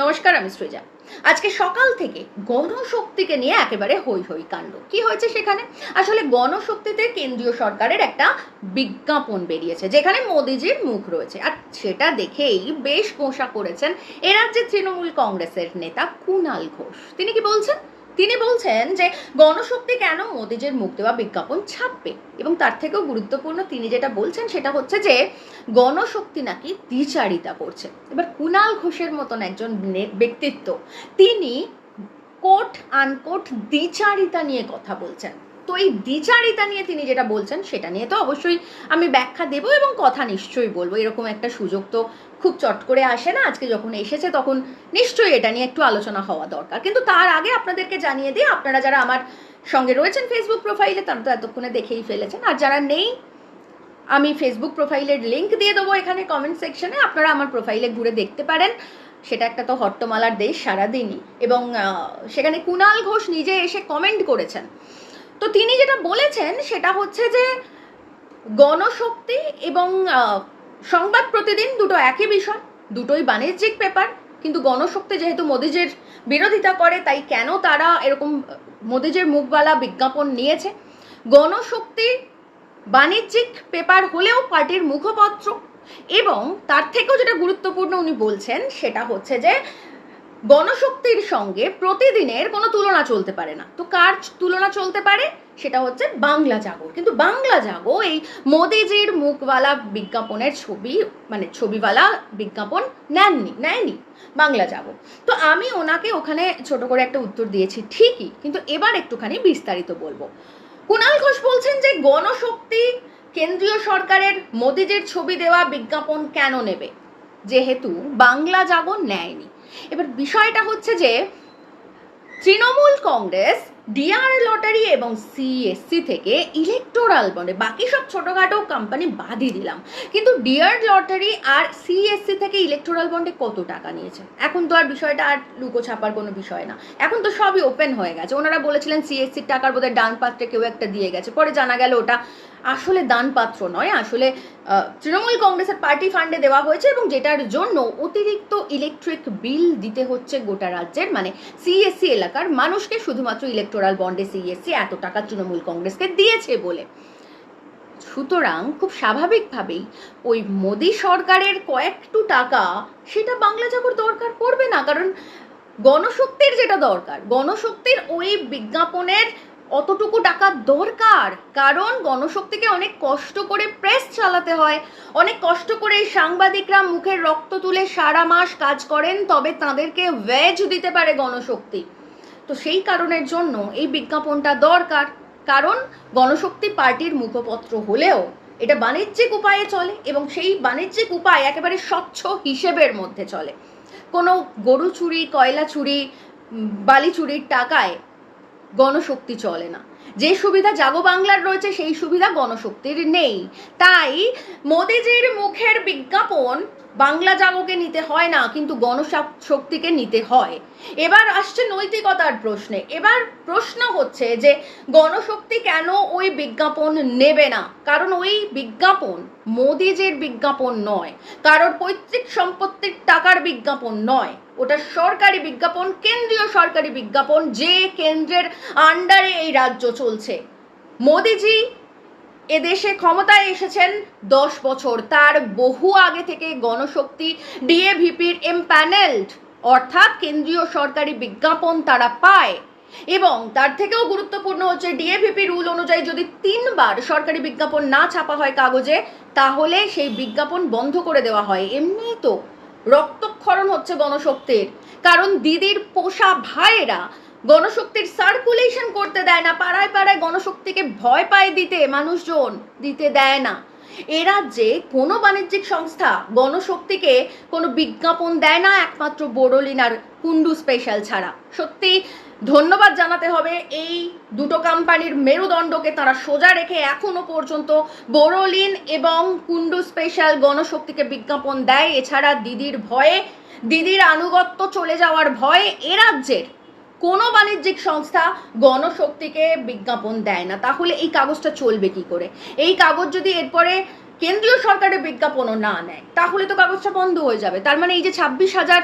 নমস্কার, আমি সৃজা। আজকে সকাল থেকে গণশক্তিকে নিয়ে একেবারে হই হই কাণ্ড। কি হয়েছে সেখানে? আসলে গণশক্তিতে কেন্দ্রীয় সরকারের একটা বিজ্ঞাপন বেরিয়েছে, যেখানে মোদিজির মুখ রয়েছে। আর সেটা দেখেই বেশ পোষা করেছেন এ রাজ্যে তৃণমূল কংগ্রেসের নেতা কুনাল ঘোষ। তিনি কি বলছেন? তিনি বলছেন যে গণশক্তি কেন মোদিজের মুখ দেওয়া বিজ্ঞাপন ছাপবে? এবং তার থেকেও গুরুত্বপূর্ণ তিনি যেটা বলছেন সেটা হচ্ছে যে গণশক্তি নাকি দ্বিচারিতা করছে। এবার কুণাল ঘোষের মতন একজন ব্যক্তিত্ব, তিনি কোট আনকোট দ্বিচারিতা নিয়ে কথা বলছেন। তো এই দ্বিচারিতা নিয়ে তিনি যেটা বলছেন, সেটা নিয়ে তো অবশ্যই আমি ব্যাখ্যা দেবো এবং কথা নিশ্চয়ই বলব। এরকম একটা সুযোগ তো খুব চট করে আসে না, আজকে যখন এসেছে তখন নিশ্চয়ই এটা নিয়ে একটু আলোচনা হওয়া দরকার। কিন্তু তার আগে আপনাদেরকে জানিয়ে দিই, আপনারা যারা আমার সঙ্গে রয়েছেন ফেসবুক প্রোফাইলে তারা তো এতক্ষণে দেখেই ফেলেছেন। আর যারা নেই, আমি ফেসবুক প্রোফাইলের লিঙ্ক দিয়ে দেবো এখানে কমেন্ট সেকশনে আপনারা আমার প্রোফাইলে ঘুরে দেখতে পারেন। সেটা একটা তো হট্টমালার দেশ সারাদিনই। এবং সেখানে কুণাল ঘোষ নিজে এসে কমেন্ট করেছেন। তো তিনি যেটা বলেছেন সেটা হচ্ছে যে গণশক্তি এবং সংবাদ প্রতিদিন দুটো একই বিষয়, দুটোই বাণিজ্যিক পেপার। কিন্তু গণশক্তি যেহেতু মোদিজের বিরোধিতা করে, তাই কেন তারা এরকম মোদিজের মুখবালা বিজ্ঞাপন নিয়েছে? গণশক্তি বাণিজ্যিক পেপার হলেও পার্টির মুখপত্র এবং তার থেকেও যেটা গুরুত্বপূর্ণ উনি বলছেন সেটা হচ্ছে যে গণশক্তির সঙ্গে প্রতিদিনের কোনো তুলনা চলতে পারে না। তো কার তুলনা চলতে পারে? সেটা হচ্ছে বাংলা জাগর। কিন্তু বাংলা জাগো এই মোদিজির মুখওয়ালা বিজ্ঞাপনের ছবি মানে ছবিওয়ালা বিজ্ঞাপন নেননি, নেয়নি বাংলা জাগো তো আমি ওনাকে ওখানে ছোট করে একটা উত্তর দিয়েছি, ঠিকই, কিন্তু এবার একটুখানি বিস্তারিত বলব। কুণাল ঘোষ বলছেন যে গণশক্তি কেন্দ্রীয় সরকারের মোদিজির ছবি দেওয়া বিজ্ঞাপন কেন নেবে? যেহেতু বাংলা জাগো নেয়নি। এবার বিষয়টা হচ্ছে যে তৃণমূল কংগ্রেস ডিআর লটারি এবং সিএসসি থেকে ইলেকটোরাল বন্ডে বাকি সব ছোটোখাটো কোম্পানি বাদই দিলাম। কিন্তু ডিআর লটারি আর সিএসসি থেকে ইলেকটোরাল বন্ডে কত টাকা নিয়েছে? এখন তো আর বিষয়টা আর লুকো ছাপার কোনো বিষয় না। এখন তো সবই ওপেন হয়ে গেছে। ওনারা বলেছিলেন সিএসসির টাকার বোধহয় ডান পাত্রে কেউ একটা দিয়ে গেছে। পরে জানা গেল ওটা আসলে দানপাত্র নয়, আসলে তৃণমূল কংগ্রেসের পার্টি ফান্ডে দেওয়া হয়েছে এবং যেটার জন্য অতিরিক্ত ইলেকট্রিক বিল দিতে হচ্ছে গোটা রাজ্যের মানে সিএসসি এলাকার মানুষকে শুধুমাত্র ইলেকটোরাল বন্ডে সিএসসি এত টাকা তৃণমূল কংগ্রেসকে দিয়েছে বলে। সুতরাং খুব স্বাভাবিকভাবেই ওই মোদি সরকারের কয়েকটু টাকা সেটা বাংলা জাগর দরকার পড়বে না, কারণ গণশক্তির যেটা দরকার, গণশক্তির ওই বিজ্ঞাপনের অতটুকু টাকা দরকার। কারণ গণশক্তিকে অনেক কষ্ট করে প্রেস চালাতে হয়, অনেক কষ্ট করে সাংবাদিকরা মুখের রক্ত তুলে সারা মাস কাজ করেন, তবে তাদেরকে ভেজ দিতে পারে গণশক্তি। তো সেই কারণের জন্য এই বিজ্ঞাপনটা দরকার। কারণ গণশক্তি পার্টির মুখপত্র হলেও এটা বাণিজ্যিক উপায়ে চলে এবং সেই বাণিজ্যিক উপায় একেবারে স্বচ্ছ হিসেবের মধ্যে চলে। কোনো গরু চুরি, কয়লা চুরি বালি চুরির টাকায় গণশক্তি চলে না। যে সুবিধা জাগো বাংলার রয়েছে, সেই সুবিধা গণশক্তির নেই। তাই মোদিজির মুখের বিজ্ঞাপন বাংলা জাগোকে নিতে হয় না, কিন্তু গণশক্তিকে নিতে হয়। এবার আসছে নৈতিকতার প্রশ্নে। এবার প্রশ্ন হচ্ছে যে গণশক্তি কেন ওই বিজ্ঞাপন নেবে না? কারণ ওই বিজ্ঞাপন মোদিজির বিজ্ঞাপন নয়। কারোর পৈতৃক সম্পত্তির টাকার বিজ্ঞাপন নয়। ওটা সরকারি বিজ্ঞাপন, কেন্দ্রীয় সরকারি বিজ্ঞাপন যে কেন্দ্রের আন্ডারে এই রাজ্য চলছে। মোদিজি এদেশে ক্ষমতায় এসেছেন দশ বছর। তার বহু আগে থেকে গণশক্তি ডিএভিপির এমপ্যানেলড অর্থাৎ কেন্দ্রীয় সরকারি বিজ্ঞাপন তারা পায়। এবং তার থেকেও গুরুত্বপূর্ণ হচ্ছে ডিএভিপি রুল অনুযায়ী যদি তিনবার সরকারি বিজ্ঞাপন না ছাপা হয় কাগজে, তাহলে সেই বিজ্ঞাপন বন্ধ করে দেওয়া হয়। এমনি তো রক্তক্ষরণ হচ্ছে গণশক্তির। কারণ দিদির পোষা ভাইয়েরা গণশক্তির সার্কুলেশন করতে দেয় না, পাড়ায় পাড়ায় গণশক্তিকে ভয় পায় দিতে, মানুষজন দিতে দেয় না। এ রাজ্যে কোনো বাণিজ্যিক সংস্থা গণশক্তিকে কোনো বিজ্ঞাপন দেয় না, একমাত্র বোরোলিন আর কুন্ডু স্পেশাল ছাড়া। সত্যি, ধন্যবাদ জানাতে হবে। এই দুটো কোম্পানির মেরুদণ্ডকে তারা সোজা রেখে এখনও পর্যন্ত বোরোলিন এবং কুন্ডু স্পেশাল গণশক্তিকে বিজ্ঞাপন দেয়। এছাড়া দিদির ভয়ে, দিদির আনুগত্য চলে যাওয়ার ভয়ে এ রাজ্যের কোনো বাণিজ্যিক সংস্থা গণশক্তিকে বিজ্ঞাপন দেয় না। তাহলে এই কাগজটা চলবে কি করে? এই কাগজ যদি এরপরে কেন্দ্রীয় সরকারের বিজ্ঞাপনও না নেয়, তাহলে তো কাগজটা বন্ধ হয়ে যাবে। তার মানে এই যে ছাব্বিশ হাজার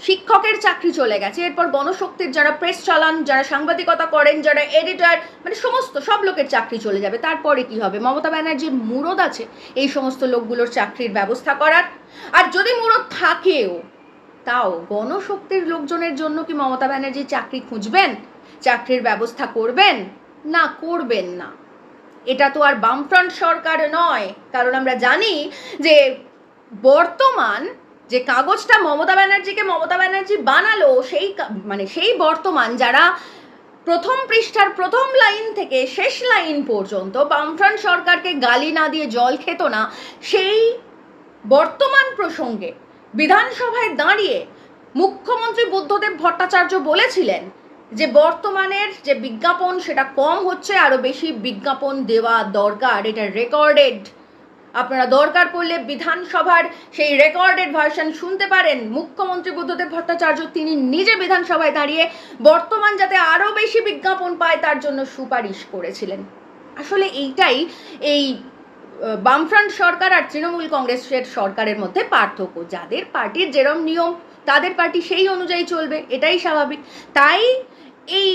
শিক্ষকের চাকরি চলে গেছে, এরপর গণশক্তির যারা প্রেস চালান, যারা সাংবাদিকতা করেন, যারা এডিটর মানে সমস্ত, সব লোকের চাকরি চলে যাবে। তারপরে কি হবে? মমতা ব্যানার্জির মুরদ আছে এই সমস্ত লোকগুলোর চাকরির ব্যবস্থা করার। আর যদি মুরদ থাকেও তাও গণশক্তির লোকজনের জন্য কি মমতা ব্যানার্জি চাকরি খুঁজবেন? চাকরির ব্যবস্থা করবেন? না করবেন না। এটা তো আর বামফ্রন্ট সরকার নয়। কারণ আমরা জানি যে বর্তমান যে কাগজটা মমতা ব্যানার্জিকে মমতা ব্যানার্জি বানালো, সেই মানে সেই বর্তমান যারা প্রথম পৃষ্ঠার প্রথম লাইন থেকে শেষ লাইন পর্যন্ত বামফ্রন্ট সরকারকে গালি না দিয়ে জল খেত না, সেই বর্তমান প্রসঙ্গে বিধানসভায় দাঁড়িয়ে মুখ্যমন্ত্রী বুদ্ধদেব ভট্টাচার্য বলেছিলেন যে বর্তমানের যে বিজ্ঞাপন সেটা কম হচ্ছে আরও বেশি বিজ্ঞাপন দেওয়া দরকার। এটা রেকর্ডেড। আপনারা দরকার পড়লে বিধানসভার সেই রেকর্ডেড ভার্সন শুনতে পারেন। মুখ্যমন্ত্রী বুদ্ধদেব ভট্টাচার্য তিনি নিজে বিধানসভায় দাঁড়িয়ে বর্তমান যাতে আরও বেশি বিজ্ঞাপন পায়, তার জন্য সুপারিশ করেছিলেন। আসলে এইটাই এই বামফ্রন্ট সরকার আর তৃণমূল কংগ্রেসের সরকারের মধ্যে পার্থক্য। যাদের পার্টির যেরম নিয়ম, তাদের পার্টি সেই অনুযায়ী চলবে, এটাই স্বাভাবিক। তাই এই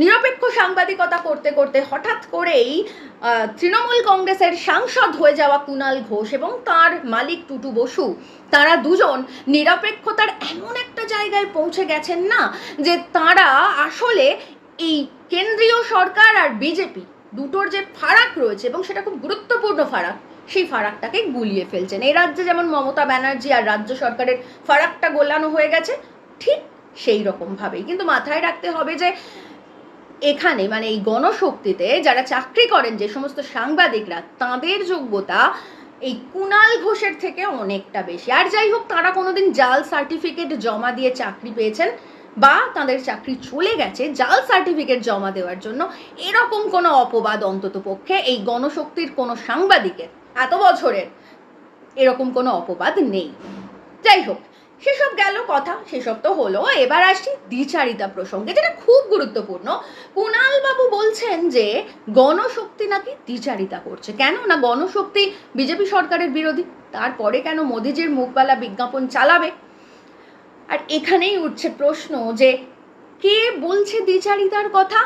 নিরপেক্ষ সাংবাদিকতা করতে করতে হঠাৎ করেই তৃণমূল কংগ্রেসের সাংসদ হয়ে যাওয়া কুণাল ঘোষ এবং তার মালিক টুটু বসু, তারা দুজন নিরপেক্ষতার এমন একটা জায়গায় পৌঁছে গেছেন না যে তারা আসলে এই কেন্দ্রীয় সরকার আর বিজেপি দুটোর যে ফারাক রয়েছে এবং সেটা খুব গুরুত্বপূর্ণ ফারাক, সেই ফারাকটাকে গুলিয়ে ফেলছেন। এই রাজ্যে যেমন মমতা ব্যানার্জি আর রাজ্য সরকারের ফারাকটা গোলানো হয়ে গেছে, ঠিক সেই রকমভাবেই। কিন্তু মাথায় রাখতে হবে যে এখানে মানে এই গণশক্তিতে যারা চাকরি করেন, যে সমস্ত সাংবাদিকরা, তাদের যোগ্যতা এই কুণাল ঘোষের থেকে অনেকটা বেশি। আর যাই হোক, তারা কোনোদিন জাল সার্টিফিকেট জমা দিয়ে চাকরি পেয়েছেন। বা তাদের চাকরি চলে গেছে জাল সার্টিফিকেট জমা দেওয়ার জন্য, এরকম কোনো অপবাদ অন্তত পক্ষে এই গণশক্তির কোনো সাংবাদিকের, এত বছরের, এরকম কোনো অপবাদ নেই। যাই হোক, সেসব গেল কথা, সেসব তো হলো। এবার আসছি দ্বিচারিতা প্রসঙ্গে, যেটা খুব গুরুত্বপূর্ণ। কুণাল বাবু বলছেন যে, গণশক্তি নাকি দ্বিচারিতা করছে। কেন? না গণশক্তি বিজেপি সরকারের বিরোধী। তারপরে কেন মোদিজির মুখবালা বিজ্ঞাপন চালাবে? আর এখানেই উঠছে প্রশ্ন যে কে বলছে দ্বিচারিতার কথা?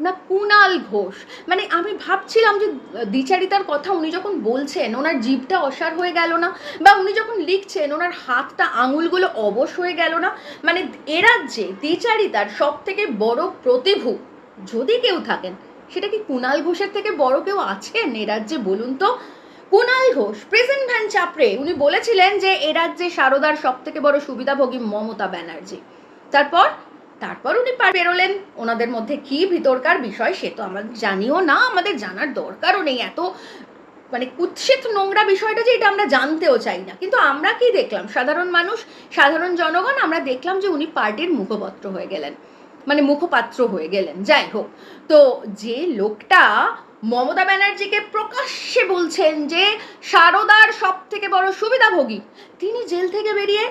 না কুণাল ঘোষ। মানে আমি ভাবছিলাম যে দ্বিচারিতার কথা উনি যখন বলছেন, ওনার জিভটা অসার হয়ে গেল না? বা উনি যখন লিখছেন, ওনার হাতটা আঙুলগুলো অবশ হয়ে গেল না? মানে এ রাজ্যে দ্বিচারিতার সব থেকে বড় প্রতিভু যদি কেউ থাকেন, সেটা কি কুণাল ঘোষের থেকে বড় কেউ আছেন এ রাজ্যে বলুন তো? কুণাল ঘোষ প্রেজেন্ট ভ্যান চাপড়ে, উনি বলেছিলেন যে এ রাজ্যে সারদার সব থেকে বড় সুবিধাভোগী মমতা ব্যানার্জি। তারপর তারপর উনি বেরোলেন ওনাদের মধ্যে কি ভিতরকার বিষয় সে তো আমরা জানিও না, আমাদের জানার দরকারও নেই। এত মানে কুৎসিত নোংরা বিষয়টা যে এটা আমরা জানতেও চাই না। কিন্তু আমরা কি দেখলাম? সাধারণ মানুষ, সাধারণ জনগণ, আমরা দেখলাম যে উনি পার্টির মুখপত্র হয়ে গেলেন। মানে মুখপাত্র হয়ে গেলেন। যাই হোক, তো যে লোকটা মমতা ব্যানার্জিকে প্রকাশ্যে বলছেন যে সারদার সব থেকে বড় সুবিধাভোগী। তিনি জেল থেকে বেরিয়ে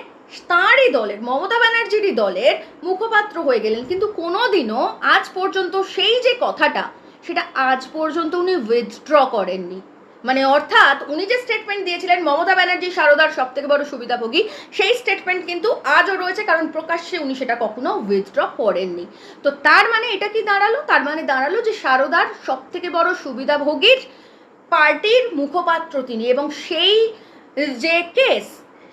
তাঁরই দলের, মমতা ব্যানার্জিরই দলের মুখপাত্র হয়ে গেলেন। কিন্তু কোনোদিনও আজ পর্যন্ত সেই যে কথাটা, সেটা আজ পর্যন্ত উনি উইথড্র করেননি। মানে অর্থাৎ উনি যে স্টেটমেন্ট দিয়েছিলেন, মমতা ব্যানার্জি সারদার সব থেকে বড় সুবিধাভোগী, সেই স্টেটমেন্ট কিন্তু আজও রয়েছে, কারণ প্রকাশ্যে উনি সেটা কখনো উইথড্র করেননি। তো তার মানে এটা কি দাঁড়াল? তার মানে দাঁড়াল যে সারদার সব থেকে বড় সুবিধাভোগীর পার্টির মুখপাত্র তিনি এবং সেই যে কেস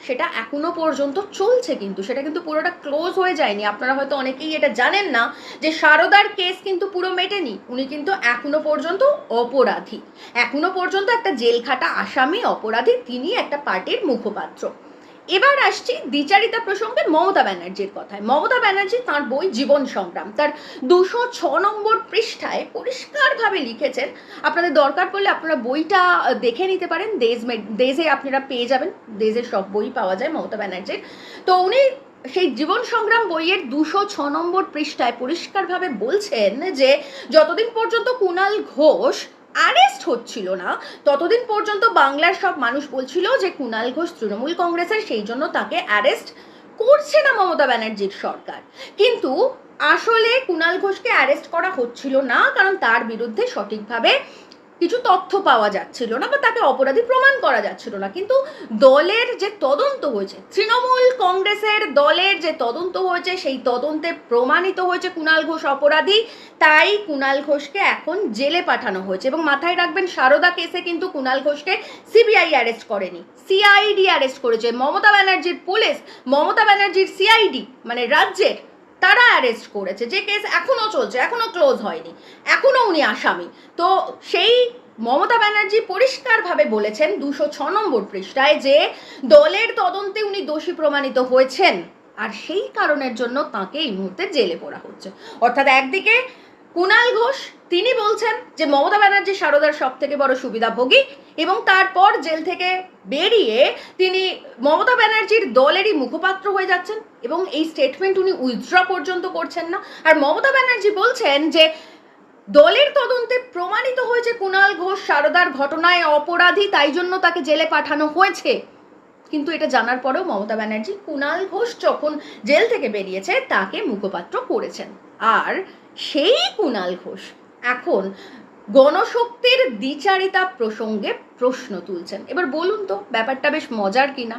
সেটা এখনও পর্যন্ত চলছে কিন্তু। সেটা কিন্তু পুরোটা ক্লোজ হয়ে যায়নি। আপনারা হয়তো অনেকেই এটা জানেন না যে সারদার কেস কিন্তু পুরো মেটেনি। উনি কিন্তু এখনও পর্যন্ত অপরাধী। এখনও পর্যন্ত একটা জেলখাটা আসামি অপরাধী তিনি একটা পার্টির মুখপাত্র। এবার আসছি দ্বিচারিতা প্রসঙ্গে মমতা ব্যানার্জির কথায়। মমতা ব্যানার্জি তার বই জীবন সংগ্রাম। তার দুশো ছ নম্বর পৃষ্ঠায় পরিষ্কারভাবে লিখেছেন, আপনাদের দরকার পড়লে আপনারা বইটা দেখে নিতে পারেন। মে- দেশে আপনারা পেয়ে যাবেন। দেশের সব বই পাওয়া যায় মমতা ব্যানার্জির। তো উনি সেই জীবন সংগ্রাম বইয়ের দুশো ছ নম্বর পৃষ্ঠায় পরিষ্কারভাবে বলছেন যে, যতদিন পর্যন্ত কুণাল ঘোষ অ্যারেস্ট হচ্ছিল না। ততদিন পর্যন্ত বাংলার সব মানুষ বলছিল যে কুণাল ঘোষ তৃণমূল কংগ্রেসের, সেই জন্য তাকে অ্যারেস্ট করছে না মমতা ব্যানার্জির সরকার। কিন্তু আসলে কুণাল ঘোষকে অ্যারেস্ট করা হচ্ছিল না, কারণ তার বিরুদ্ধে সঠিকভাবে কিছু তথ্য পাওয়া যাচ্ছিল না বা তাকে অপরাধী প্রমাণ করা যাচ্ছিল না। কিন্তু দলের যে তদন্ত হয়েছে, তৃণমূল কংগ্রেসের দলের যে তদন্ত হয়েছে, সেই তদন্তে প্রমাণিত হয়েছে কুণাল ঘোষ অপরাধী। তাই কুণাল ঘোষকে এখন জেলে পাঠানো হয়েছে এবং মাথায় রাখবেন, সারদা কেসে কিন্তু কুণাল ঘোষকে সিবিআই অ্যারেস্ট করেনি। সিআইডি অ্যারেস্ট করেছে। মমতা ব্যানার্জির পুলিশ, মমতা ব্যানার্জির সিআইডি মানে রাজ্যের তারা অ্যারেস্ট করেছে, যে কেস এখনও চলছে, এখনও ক্লোজ হয়নি, এখনও উনি আসামি। তো সেই মমতা ব্যানার্জি পরিষ্কারভাবে বলেছেন দুশো ছ নম্বর পৃষ্ঠায় যে দলের তদন্তে উনি দোষী প্রমাণিত হয়েছেন, আর সেই কারণের জন্য তাকে এই মুহূর্তে জেলে পড়া হচ্ছে। অর্থাৎ একদিকে কুণাল ঘোষ, তিনি বলছেন যে মমতা ব্যানার্জি সারদার সব থেকে বড় সুবিধাভোগী এবং তারপর জেল থেকে বেরিয়ে তিনি মমতা ব্যানার্জির দলেরই মুখপাত্র হয়ে যাচ্ছেন এবং এই স্টেটমেন্ট উনি উইথড্র পর্যন্ত করছেন না। আর মমতা ব্যানার্জি বলছেন যে দলের তদন্তে প্রমাণিত হয়েছে কুণাল ঘোষ সারদার ঘটনায় অপরাধী, তাই জন্য তাকে জেলে পাঠানো হয়েছে। কিন্তু এটা জানার পরেও মমতা ব্যানার্জি কুণাল ঘোষ যখন জেল থেকে বেরিয়েছে, তাকে মুখপাত্র করেছেন। আর সেই কুণাল ঘোষ। এখন গণশক্তির দ্বিচারিতা প্রসঙ্গে প্রশ্ন তুলছেন। এবার বলুন তো, ব্যাপারটা বেশ মজার কিনা?